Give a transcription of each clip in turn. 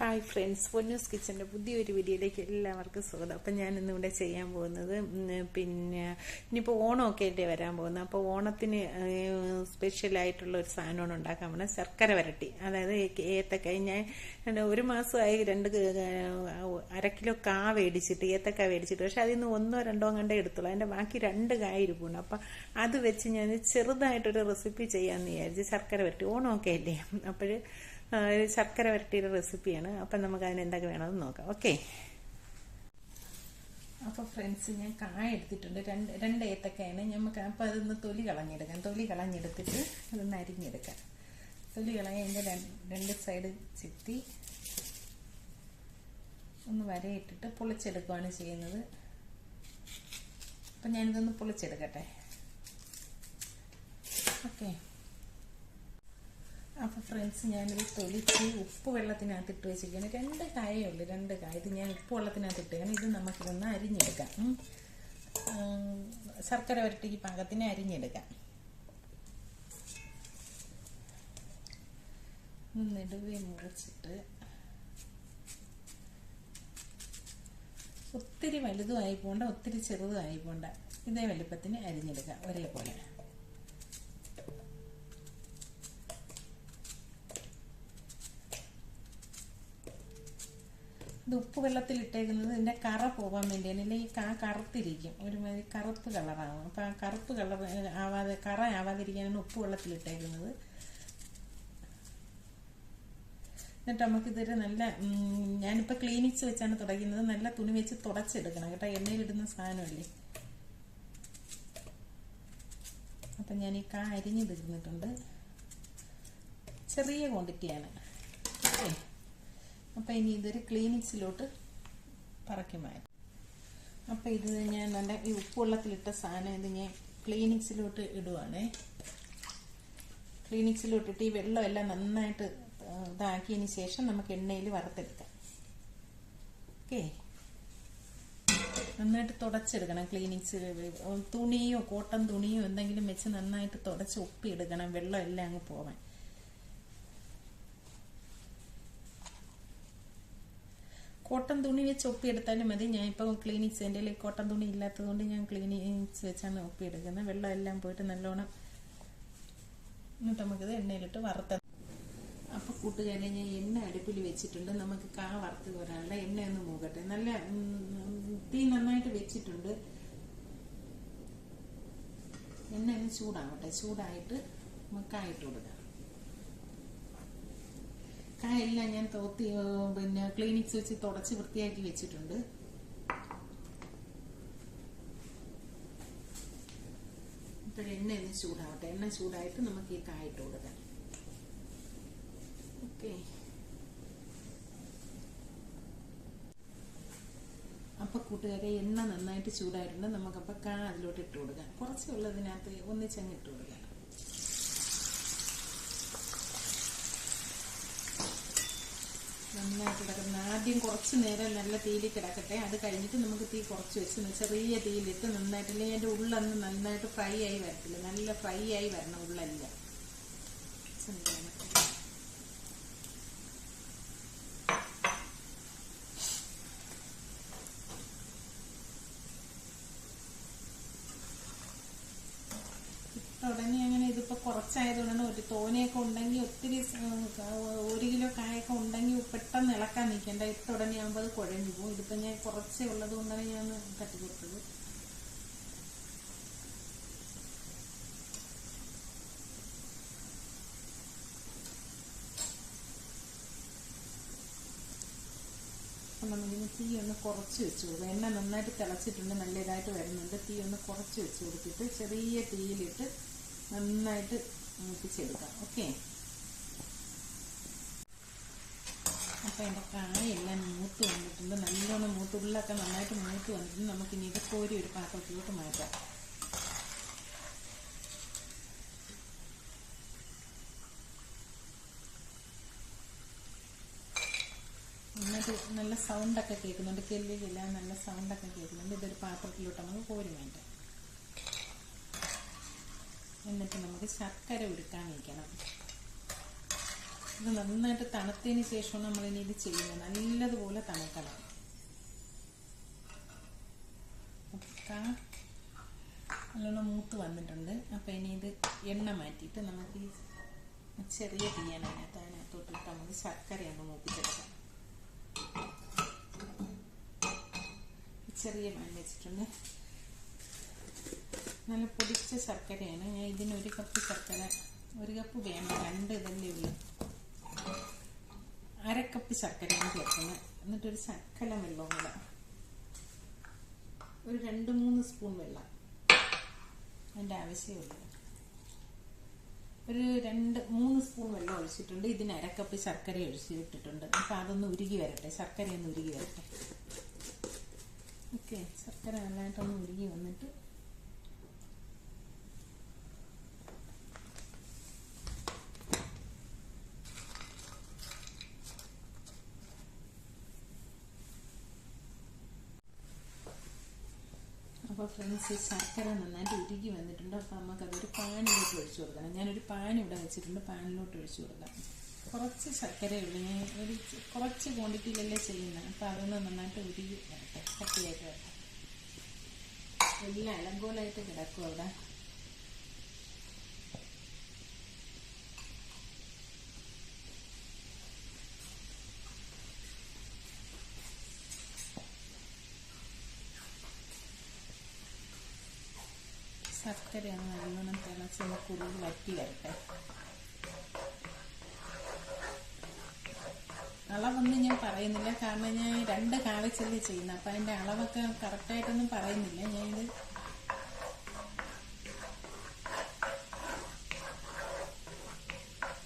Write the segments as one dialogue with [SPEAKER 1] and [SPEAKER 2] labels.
[SPEAKER 1] Hi friends Ponnoos കിച്ചന്റെ പുതിയൊരു വീഡിയോയിലേക്ക് എല്ലാവർക്കും സ്വാഗതം. അപ്പം ഞാൻ ഇന്നിവിടെ ചെയ്യാൻ പോകുന്നത് പിന്നെ ഇനിയിപ്പോൾ ഓണമൊക്കെ അല്ലേ വരാൻ പോകുന്നത്. അപ്പോൾ ഓണത്തിന് സ്പെഷ്യലായിട്ടുള്ള ഒരു സാധനമാണ് ഉണ്ടാക്കാൻ പോകുന്നത് ശർക്കര വരട്ടി. അതായത് ഏത്തക്കായ്. ഞാൻ ഒരു മാസമായി രണ്ട് അര കിലോ കാ മേടിച്ചിട്ട് ഏത്തക്കായ മേടിച്ചിട്ട്. പക്ഷേ അതിൽ നിന്ന് ഒന്നോ രണ്ടോ കണ്ടേ എടുത്തുള്ളൂ. അതിന്റെ ബാക്കി രണ്ട് കായ ഇരിപ്പുണ്ട് അപ്പം അത് വെച്ച് ഞാൻ ചെറുതായിട്ടൊരു റെസിപ്പി ചെയ്യാമെന്ന് വിചാരിച്ച് ശർക്കര വരട്ടി. ഓണമൊക്കെ അല്ലേ? അപ്പോൾ ശർക്കര വരട്ടിയുടെ റെസിപ്പിയാണ്. അപ്പം നമുക്ക് അതിന് എന്തൊക്കെ വേണമെന്ന് നോക്കാം. ഓക്കെ അപ്പോൾ ഫ്രണ്ട്സ് ഞാൻ കായ എടുത്തിട്ടുണ്ട്. രണ്ട് രണ്ട് ഏത്തക്കായാണ്. നമുക്ക് അപ്പോൾ അതൊന്ന് തൊലി കളഞ്ഞെടുക്കാം. തൊലി കളഞ്ഞെടുത്തിട്ട് അതൊന്ന് അരിഞ്ഞെടുക്കാം. തൊലി കളയാൻ അതിന്റെ രണ്ട് സൈഡ് ചിത്തി ഒന്ന് വരയിട്ടിട്ട് പൊളിച്ചെടുക്കുകയാണ് ചെയ്യുന്നത്. അപ്പം ഞാനിതൊന്ന് പൊളിച്ചെടുക്കട്ടെ. ഓക്കെ അപ്പോൾ ഫ്രണ്ട്സ് ഞാനിത് തൊലിച്ച് ഉപ്പ് വെള്ളത്തിനകത്ത് ഇട്ട് വെച്ചിരിക്കുകയാണ്. രണ്ട് കായേ ഉള്ളൂ രണ്ട് കായ. ഇത് ഞാൻ ഉപ്പ് വെള്ളത്തിനകത്ത് ഇട്ടുകയാണ് ഇത് നമുക്കിതൊന്ന് അരിഞ്ഞെടുക്കാം. ശർക്കര വരട്ടിക്ക് പാകത്തിന് അരിഞ്ഞെടുക്കാം. നെടുവെ മുറിച്ചിട്ട്. ഒത്തിരി വലുതും ആയി പോണ്ട ഒത്തിരി ചെറുതും ആയി പോണ്ട. ഇതേ വലുപ്പത്തിന് അരിഞ്ഞെടുക്കാം ഒരേപോലെ. ഇത് ഉപ്പ് വെള്ളത്തിൽ ഇട്ടേക്കുന്നത് ഇതിന്റെ കറ പോകാൻ വേണ്ടിയാണ്. ഇല്ലെങ്കിൽ കാ കറുത്തിരിക്കും. ഒരുമാതിരി കറുപ്പ് കളറാകും അപ്പം ആ കറുപ്പ് കളർ ആവാതെ കറ ആവാതിരിക്കാനാണ് ഉപ്പ് വെള്ളത്തിൽ ഇട്ടേക്കുന്നത് എന്നിട്ട് നമുക്കിതൊരു നല്ല ഞാനിപ്പോൾ ക്ലീനിക്സ് വെച്ചാണ് തുടങ്ങുന്നത് നല്ല തുണി വെച്ച് തുടച്ചെടുക്കണം കേട്ടോ. എണ്ണയിലിടുന്ന സാധനമല്ലേ? അപ്പം ഞാൻ ഈ കാ അരിഞ്ഞ് തീർന്നിട്ടുണ്ട് ചെറിയ ക്വാണ്ടിറ്റിയാണ് ഓക്കെ. അപ്പം ഇനി ഇതൊരു ക്ലീനിക്സിലോട്ട് പറക്കി മാറ്റും അപ്പം ഇത് ഞാൻ നല്ല ഈ ഉപ്പുവെള്ളത്തിലിട്ട സാധനം ഇത് ഞാൻ ക്ലീനിക്സിലോട്ട് ഇടുവാണേ. ക്ലീനിക്സിലോട്ടിട്ട് ഈ വെള്ളമെല്ലാം നന്നായിട്ട് ഇതാക്കിയതിന് ശേഷം നമുക്ക് എണ്ണയിൽ വറുത്തെടുക്കാം. ഓക്കേ? നന്നായിട്ട് തുടച്ചെടുക്കണം ക്ലീനിക്സ്. തുണിയോ കോട്ടൺ തുണിയോ എന്തെങ്കിലും വെച്ച് നന്നായിട്ട് തുടച്ച് ഒപ്പിയെടുക്കണം വെള്ളം എല്ലാം അങ്ങ് പോവാൻ. കോട്ടൺ തുണി വെച്ച് ഒപ്പിയെടുത്താലും മതി. ഞാൻ ഇപ്പം ക്ലീനിക്സ് എന്റെ കയ്യിൽ കോട്ടൺ തുണി ഇല്ലാത്തതുകൊണ്ട് ഞാൻ ക്ലീനിക്സ് വെച്ചാണ് ഒപ്പിയെടുക്കുന്നത്. വെള്ളം എല്ലാം പോയിട്ട് നല്ലോണം എന്നിട്ട് നമുക്കിത് എണ്ണയിലിട്ട് വറുത്ത അപ്പോൾ കൂട്ടുകാരെ ഞാൻ എണ്ണ അടുപ്പിൽ വെച്ചിട്ടുണ്ട്. നമുക്ക് കാ വറുത്ത് വരാനുള്ള എണ്ണ ഒന്ന് മൂകട്ടെ. നല്ല തീ നന്നായിട്ട് വെച്ചിട്ടുണ്ട്. എണ്ണ ഒന്ന് ചൂടാവട്ടെ. ചൂടായിട്ട് നമുക്ക് കായിട്ട് കൊടുക്കാം. കായെല്ലാം ഞാൻ തോത്തി പിന്നെ ക്ലീനിക്സ് വെച്ച് തുടച്ച് വൃത്തിയാക്കി വെച്ചിട്ടുണ്ട്. ഇപ്പോൾ എണ്ണ ഒന്ന് ചൂടാവട്ടെ. എണ്ണ ചൂടായിട്ട് നമുക്ക് ഈ കായിട്ട് കൊടുക്കാം. ഓക്കെ. അപ്പൊ കൂട്ടുകാരെ എണ്ണ നന്നായിട്ട് ചൂടായിട്ടുണ്ട്. നമുക്കപ്പോൾ കാ അതിലോട്ട് ഇട്ട് കൊടുക്കാം. കുറച്ചുള്ളതിനകത്ത് ഒന്നിച്ചങ്ങ് ഇട്ട് കൊടുക്കാം. നന്നായിട്ട് കിടക്കുന്ന. ആദ്യം കുറച്ച് നേരം നല്ല തീയിൽ കിടക്കട്ടെ. അത് കഴിഞ്ഞിട്ട് നമുക്ക് തീ കുറച്ച് വെച്ച് ചെറിയ തീയിലിട്ട് നന്നായിട്ട് അല്ലെങ്കിൽ അതിന്റെ ഉള്ളന്ന് നന്നായിട്ട് ഫ്രൈ ആയി വരത്തില്ല. നല്ല ഫ്രൈ ആയി വരണം ഉള്ളെല്ലാം. ഇതിപ്പോ കുറച്ചായതുകൊണ്ടാണ് ഒരു തോനെയൊക്കെ ഉണ്ടെങ്കിൽ ഒത്തിരി ഒരു കിലോ കായൊക്കെ ഉണ്ടെങ്കിൽ പെട്ടെന്ന് ഇളക്കാൻ നിൽക്കണ്ട. ഇട്ട ഉടനെ ആകുമ്പോൾ അത് കുഴഞ്ഞു പോകും. ഇതിപ്പോ ഞാൻ കുറച്ചേ ഉള്ളത് കൊണ്ടാണ് ഞാൻ തട്ടി കൊടുത്തത്. തീ ഒന്ന് കുറച്ച് വെച്ച് കൊടുക്കും. എണ്ണ നന്നായിട്ട് തിളച്ചിട്ടുണ്ട് നല്ല ഇതായിട്ട് വരുന്നുണ്ട്. തീ ഒന്ന് കുറച്ച് വെച്ച് കൊടുത്തിട്ട് ചെറിയ തീയിലിട്ട് നന്നായിട്ട് മൂപ്പിച്ചെടുക്കാം. ഓക്കെ. അപ്പം എന്റെ കായെല്ലാം മൂത്ത് വന്നിട്ടുണ്ട്. നല്ലോണം മൂത്ത് ഉള്ളൊക്കെ നന്നായിട്ട് മൂത്ത് വന്നിട്ടുണ്ട്. നമുക്കിനി ഇത് കോരി ഒരു പാത്രത്തിലോട്ട് മാറ്റാം. നല്ല സൗണ്ടൊക്കെ കേൾക്കുന്നുണ്ട്. കെല്ലിലില്ല നല്ല സൗണ്ടൊക്കെ കേൾക്കുന്നുണ്ട്. ഇതൊരു പാത്രത്തിലോട്ട് നമുക്ക് കോരി മാറ്റാം. എന്നിട്ട് നമുക്ക് ശർക്കര ഉരുക്കാൻ വയ്ക്കണം ഇത് നന്നായിട്ട് തണുത്തതിന് ശേഷമാണ് നമ്മൾ ഇനി ഇത് ചെയ്യുന്നത്. നല്ലതുപോലെ തണുക്കണം. നല്ലോണം മൂത്ത് വന്നിട്ടുണ്ട്. അപ്പം ഇനി ഇത് എണ്ണ മാറ്റിയിട്ട് നമുക്ക് ഈ ചെറിയ തീയാണ് അതിനകത്തോട്ടിട്ട് നമുക്ക് ശർക്കര ശർക്കരയൊന്ന് മൂപ്പിച്ചെടുക്കാം. ചെറിയ മാൻ വെച്ചിട്ടുണ്ട്. നല്ല പൊടിച്ച ശർക്കരയാണ്. ഞാൻ ഇതിന് ഒരു കപ്പ് ശർക്കര ഒരു കപ്പ് വേണ്ട രണ്ട് ഇതല്ലേ ഉള്ളൂ. അരക്കപ്പ് ശർക്കരയാണ് ചേർക്കുന്നത്. എന്നിട്ടൊരു ശക്കല വെള്ളവും കൂടെ. ഒരു രണ്ട് മൂന്ന് സ്പൂൺ വെള്ളം. അതിന്റെ ആവശ്യമുള്ളൂ ഒരു രണ്ട് മൂന്ന് സ്പൂൺ വെള്ളം ഒഴിച്ചിട്ടുണ്ട്. ഇതിന് അരക്കപ്പ് ശർക്കര ഒഴിച്ചിട്ടിട്ടുണ്ട് അപ്പം അതൊന്ന് ഉരുകി വരട്ടെ. ശർക്കര ഒന്ന് ഉരുകി വരട്ടെ. ഓക്കെ. ശർക്കര നല്ലതായിട്ടൊന്ന് ഉരുകി വന്നിട്ട് അപ്പോൾ ഫ്രണ്ട്സ് ശർക്കര നന്നായിട്ട് ഉരുകി വന്നിട്ടുണ്ട്. അപ്പോൾ നമുക്കതൊരു പാനിലോട്ട് ഒഴിച്ചു കൊടുക്കണം. ഞാനൊരു പാൻ ഇവിടെ വെച്ചിട്ടുണ്ട്. പാനിലോട്ട് ഒഴിച്ചു കൊടുക്കാം. കുറച്ച് ശർക്കരയുള്ളൂ ഞാൻ ഒരു കുറച്ച് ക്വാണ്ടിറ്റിയിലല്ലേ ചെയ്യുന്നത് അപ്പോൾ അതൊന്ന് നന്നായിട്ട് ഉരുകി വരട്ടെ. കട്ടിയായിട്ട് വരട്ടെ. എല്ലാം ഇളങ്കോലായിട്ട് കിടക്കും അവിടെ ശർക്കരയാണ് നല്ലോണം തിളച്ച് കുറുകി വറ്റി വരട്ടെ അളവൊന്നും ഞാൻ പറയുന്നില്ല. കാരണം ഞാൻ രണ്ട് കാവച്ചല്ലേ ചെയ്യുന്നത്. അപ്പം അതിന്റെ അളവൊക്കെ കറക്റ്റായിട്ടൊന്നും പറയുന്നില്ല. ഞാനിത്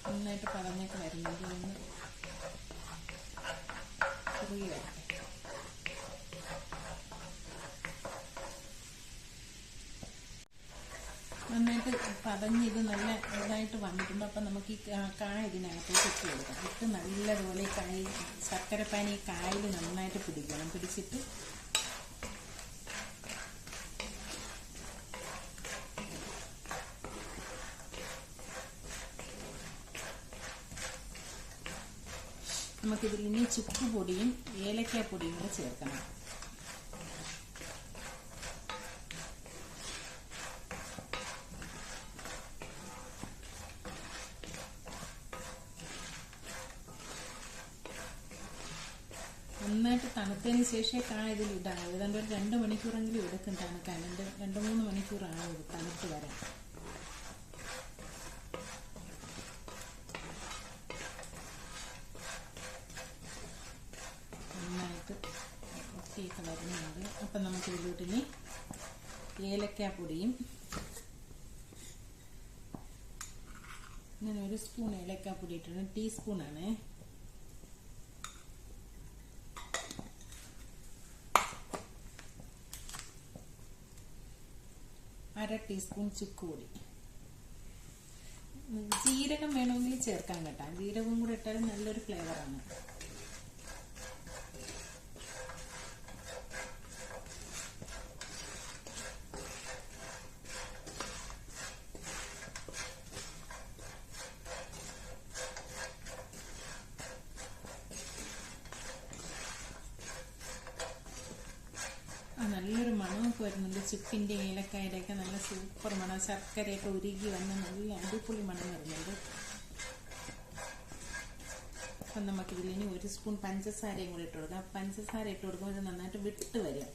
[SPEAKER 1] നന്നായിട്ട് പറഞ്ഞൊക്കെ വരുന്നത് ഒന്ന് കുറുകി വരട്ടെ. നന്നായിട്ട് പതഞ്ഞ് ഇത് നല്ല ഇതായിട്ട് വന്നിട്ടുണ്ട്. അപ്പം നമുക്ക് ഈ കായ ഇതിനകത്തേക്ക് ഇട്ട് കൊടുക്കാം. ഇട്ട് നല്ലതുപോലെ കായ ശർക്കരപ്പാനി കായൽ നന്നായിട്ട് പിടിക്കണം. പിടിച്ചിട്ട് നമുക്കിതിൽ ഇനി ചുക്ക് പൊടിയും ഏലക്കാ പൊടിയും കൂടെ ചേർക്കണം. നന്നായിട്ട് തണുത്തതിന് ശേഷമേ കാണാൻ ഇതിൽ ഇടാം ഏതാണ്ട് ഒരു രണ്ട് മണിക്കൂറെങ്കിലും എടുക്കും തണുക്കാൻ. രണ്ട് രണ്ട് മൂന്ന് മണിക്കൂറാണ് ഇത് തണുത്ത് വരാൻ. നന്നായിട്ട് ഒത്തിയൊക്കെ വരുന്നുണ്ട്. അപ്പം നമുക്ക് പൊടിയും ഞാൻ ഒരു സ്പൂൺ ഏലക്കാ പൊടി ഇട്ടിട്ടുണ്ട്. ടീസ്പൂണാണേ അര ടീസ്പൂൺ ചുക്ക് പൊടി ജീരകം വേണമെങ്കിൽ ചേർക്കാൻ കേട്ടോ. ജീരകം കൂടെ ഇട്ടാൽ നല്ലൊരു ഫ്ലേവറാണ് നല്ലൊരു മണമൊക്കെ വരുന്നുണ്ട്. ചുക്കിന്റെ ഏലക്കായുടെ ഒക്കെ നല്ല സൂപ്പർ മണം. ശർക്കരയൊക്കെ ഉരുകി വന്ന് നല്ല അടിപൊളി മണം വരുന്നുണ്ട്. അപ്പം നമുക്കിതിൽ ഇനി ഒരു സ്പൂൺ പഞ്ചസാരയും കൂടി ഇട്ട് കൊടുക്കാം. പഞ്ചസാര ഇട്ട് കൊടുക്കുമ്പോൾ ഇത് നന്നായിട്ട് വിട്ട് വരും.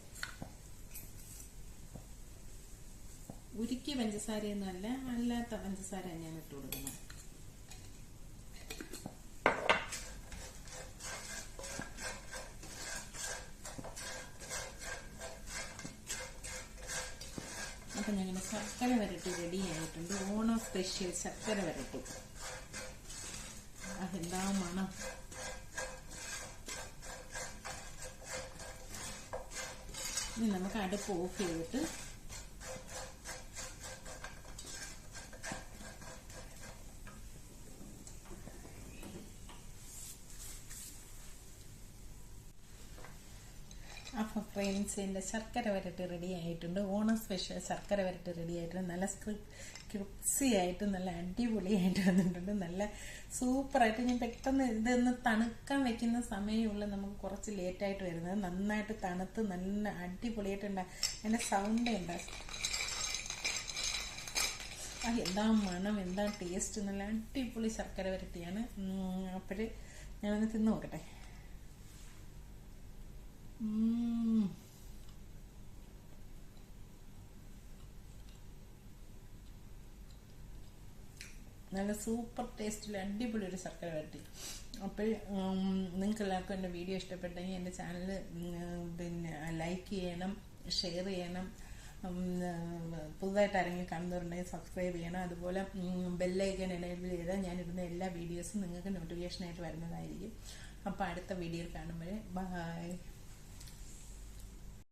[SPEAKER 1] ഉരുക്കിയ പഞ്ചസാരയൊന്നും അല്ല അല്ലാത്ത പഞ്ചസാര തന്നെയാണ് ഇട്ട് കൊടുക്കുന്നത് അപ്പം ഞങ്ങളുടെ ശർക്കര വരട്ടി റെഡി ആയിട്ടുണ്ട് ഓണം സ്പെഷ്യൽ ശർക്കര വരട്ടി. അതെന്താ മണം. ഇനി നമുക്ക് അടുപ്പ് ഓഫ് ചെയ്തിട്ട് അപ്പം ഫ്രണ്ട്സ് എന്റെ ശർക്കര വരട്ട് റെഡി ആയിട്ടുണ്ട്. ഓണം സ്പെഷ്യൽ ശർക്കര വരട്ട് റെഡി ആയിട്ടുണ്ട്. നല്ല ക്രിപ്സി ആയിട്ട് നല്ല അടിപൊളിയായിട്ട് വന്നിട്ടുണ്ട്. നല്ല സൂപ്പറായിട്ട് ഞാൻ പെട്ടെന്ന് ഇതൊന്ന് തണുക്കാൻ വെക്കുന്ന സമയമുള്ള നമുക്ക് കുറച്ച് ലേറ്റായിട്ട് വരുന്നത്. നന്നായിട്ട് തണുത്ത് നല്ല അടിപൊളിയായിട്ടുണ്ട് അതിന്റെ സൗണ്ട് ഉണ്ട്. ആ എന്താ മണം എന്താ ടേസ്റ്റ് നല്ല അടിപൊളി ശർക്കര വരട്ടിയാണ്. അപ്പോഴ് ഞാനൊന്ന് തിന്ന് നോക്കട്ടെ. നല്ല സൂപ്പർ ടേസ്റ്റിൽ അടിപൊളി ഒരു ശർക്കര വരട്ടി. അപ്പോൾ നിങ്ങൾക്ക് എല്ലാവർക്കും എന്റെ വീഡിയോ ഇഷ്ടപ്പെട്ടെങ്കിൽ എന്റെ ചാനൽ പിന്നെ ലൈക്ക് ചെയ്യണം ഷെയർ ചെയ്യണം പുതുതായിട്ട് ആരെങ്കിലും കാണുന്നവരുണ്ടെങ്കിൽ സബ്സ്ക്രൈബ് ചെയ്യണം. അതുപോലെ ബെല്ലൈക്കൻ എനേബിൾ ചെയ്താൽ ഞാനിടുന്ന എല്ലാ വീഡിയോസും നിങ്ങൾക്ക് നോട്ടിഫിക്കേഷനായിട്ട് വരുന്നതായിരിക്കും. അപ്പോൾ അടുത്ത വീഡിയോയിൽ കാണുമ്പോൾ ബൈ